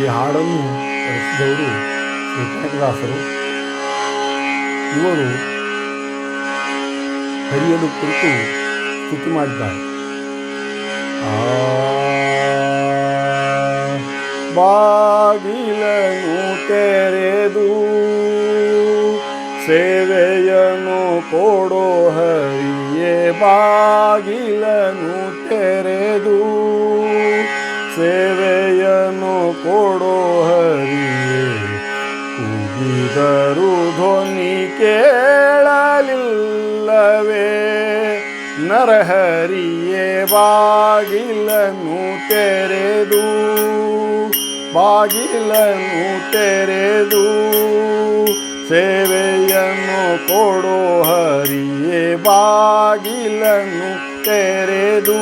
ಈ ಹಾಡನ್ನು ರಚಿಸಿದವರು ಶ್ರೀ ಕನಕದಾಸರು. ಇವರು ಹರಿಯನ್ನು ಕುರಿತು ಸ್ತುತಿ ಮಾಡಿದ್ದಾರೆ. ಬಾಗಿಲನು ತೆರೆದು ಸೇವೆಯನ್ನು ಕೊಡೋ ಹರಿಯೇ ಬಾಗಿಲನು ತೆರೆದು ಕೊಡೋ ಹರಿಯೇ ಕೂಗಿದರು ಧ್ವನಿ ಕೇಳಲಿಲ್ಲವೇ. ನರಹರಿಯೇ ಬಾಗಿಲನು ತೆರೆದು ಬಾಗಿಲನು ತೆರೆದು, ಸೇವೆಯನ್ನು ಕೊಡೋ ಹರಿಯೇ, ಬಾಗಿಲನ್ನು ತೆರೆದು.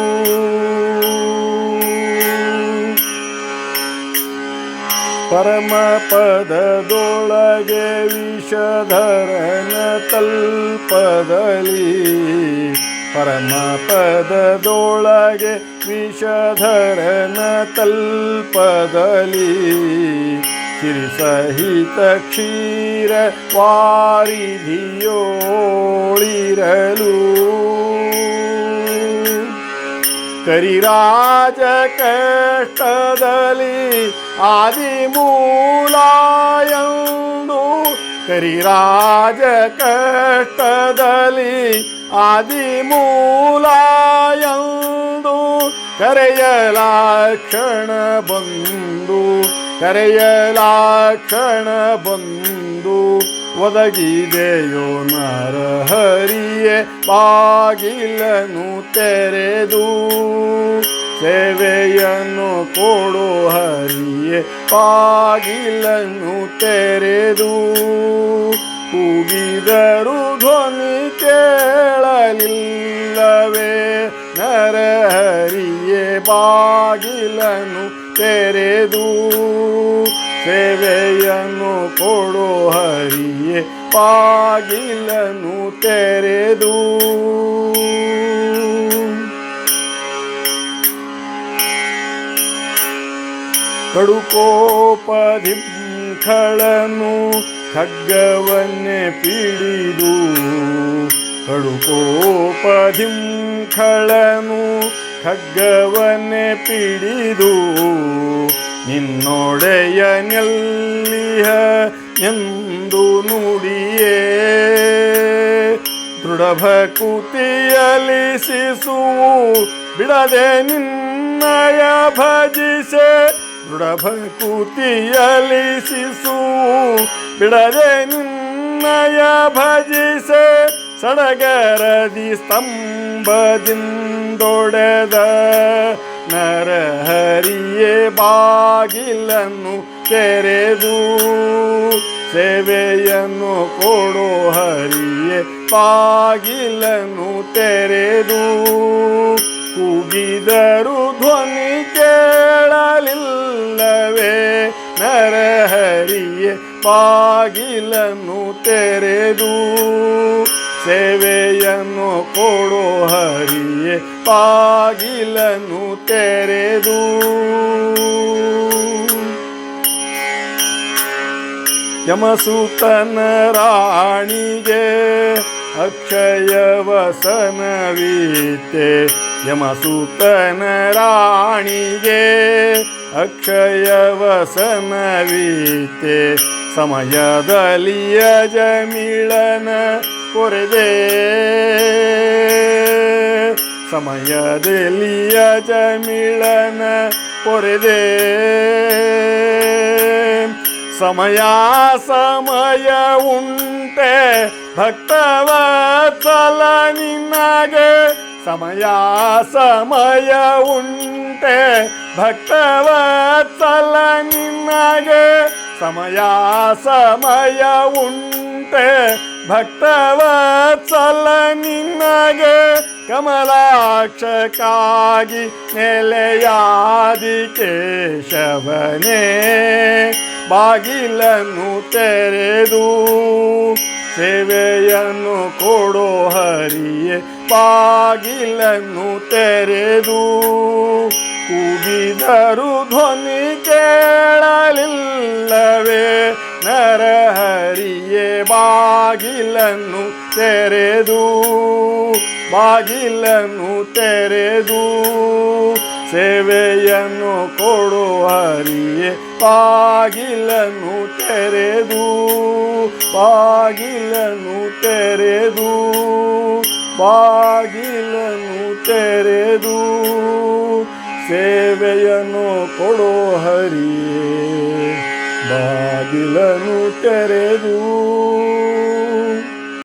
ಪರಮ ಪದದೊಳಗೆ ವಿಷಧರನ ತಲ್ಪದಲಿ. ಪರಮ ಪದದೊಳಗೆ ವಿಷಧರನ ತಲ್ಪದಲಿ. ಸಿರಿಸಹಿತ ಕ್ಷೀರ ವಾರಿಧಿಯೋಳಿರಲು. ಕರಿರಾಜ ಕಷ್ಟದಲ್ಲಿ ಆದಿಮೂಲಾಯಂದು ಕರಿರಾಜ ಕಷ್ಟದಲ್ಲಿ ಆದಿಮೂಲಾಯಂದು ಕರೆಯಲಾಕ್ಷಣ ಬಂದು ಕರೆಯಲಾಕ್ಷಣ ಬಂದು. ಒದಗಿದೆಯೋ ನರಹರಿಯೇ ಬಾಗಿಲನು ತೆರೆದು ಸೇವೆಯನ್ನು ಕೊಡೋ ಹರಿಯೇ, ಬಾಗಿಲನ್ನು ತೆರೆದು ಕೂಗಿದರು ಧ್ವನಿ ಕೇಳಲಿಲ್ಲವೇ, ನರಹರಿಯೇ, ಬಾಗಿಲನ್ನು ತೆರೆದು ಸೇವೆಯನ್ನು ಕೊಡೋ ಹರಿಯೇ ಬಾಗಿಲನ್ನು ತೆರೆದು. ಕಡುಕೋಪದಿಂಖಳನು ಖಡ್ಗವನ್ನೇ ಪಿಡಿದು. ಕಡುಕೋಪದಿಂಖಳನು ಖಡ್ಗವನ್ನೇ ಪಿಡಿದು. ನಿನ್ನೊಡೆಯ ನೆಲ್ಲಿಹ ಎಂದು ನುಡಿಯೇ. ದೃಢಭಕುತಿಯಲಿ ಶಿಸುವು ಬಿಡದೆ ನಿನ್ನಯ ಭಜಿಸೆ. ದೃಢಭಕುತಿಯಲಿ ಶಿಸುವು ಬಿಡದೆ ನಿನ್ನಯ ಭಜಿಸೆ. ಸಡಗರದಿ ಸ್ತಂಭದಿಂದೊಡೆದ ನರಹರಿಯೇ ಬಾಗಿಲನ್ನು ತೆರೆದು ಸೇವೆಯನ್ನು ಕೊಡೋ ಹರಿಯೇ ಬಾಗಿಲನ್ನು ತೆರೆದು ಕೂಗಿದರು ಧ್ವನಿ ಕೇಳಲಿಲ್ಲವೇ ನರಹರಿಯೇ ಬಾಗಿಲನ್ನು ತೆರೆದು ಸೇವೆಯನ್ನು ಕೊಡೋ ಹರಿಯೇ ಬಾಗಿಲನ್ನು ತೆರೆದು. ಯಮಸೂತನ ರಾಣಿಗೆ ಅಕ್ಷಯ ವಸನವೀತೆ ಯಮಸೂತನ ರಾಣಿಗೆ ಅಕ್ಷಯ ವಸನವೀತೆ ಸಮಯದಲ್ಲಿಯ ಜಮಿಳನ ಕೊರೆದೆ. ಸಮಯದಲ್ಲಿಯ ಜಮಿಳನ ಪೊರೆದೆ? ಸಮಯ ಸಮಯ ಉಂಟೆ, ಭಕ್ತವ ಸಲ ನಿನ್ನಗೆ ಸಮಯ ಸಮಯ ಉಂಟೆ, ಭಕ್ತವ ಸಲ ನಿನ್ನಗೆ ಸಮಯ ಸಮಯ ಉಂಟೆ, ಭಕ್ತವ ಸಲ ನಿನ್ನಗೆ ಕಮಲಾಕ್ಷಕ್ಕಾಗಿ ನೆಲೆಯಾದಿ ಕೇಶವನೇ, ಬಾಗಿಲನ್ನು ತೆರೆದು ಸೇವೆಯನ್ನು ಕೊಡೋ ಹರಿಯೇ, ಬಾಗಿಲನ್ನು ತೆರೆದು ಕೂಗಿದರು ಧ್ವನಿ ಕೇಳಲಿಲ್ಲವೇ, ನರಹರಿಯೇ, ಬಾಗಿಲನ್ನು ತೆರೆದು ಬಾಗಿಲನ್ನು ತೆರೆದು ಸೇವೆಯನ್ನು ಕೊಡುವ ಹರಿಯೇ. ಬಾಗಿಲನ್ನು ತೆರೆದು ಬಾಗಿಲನ್ನು ತೆರೆದು ಬಾಗಿಲನ್ನು ತೆರೆದು ಸೇವೆಯನ್ನು ಕೊಡೋ ಹರಿಯೇ. ಬಾಗಿಲನ್ನು ತೆರೆದು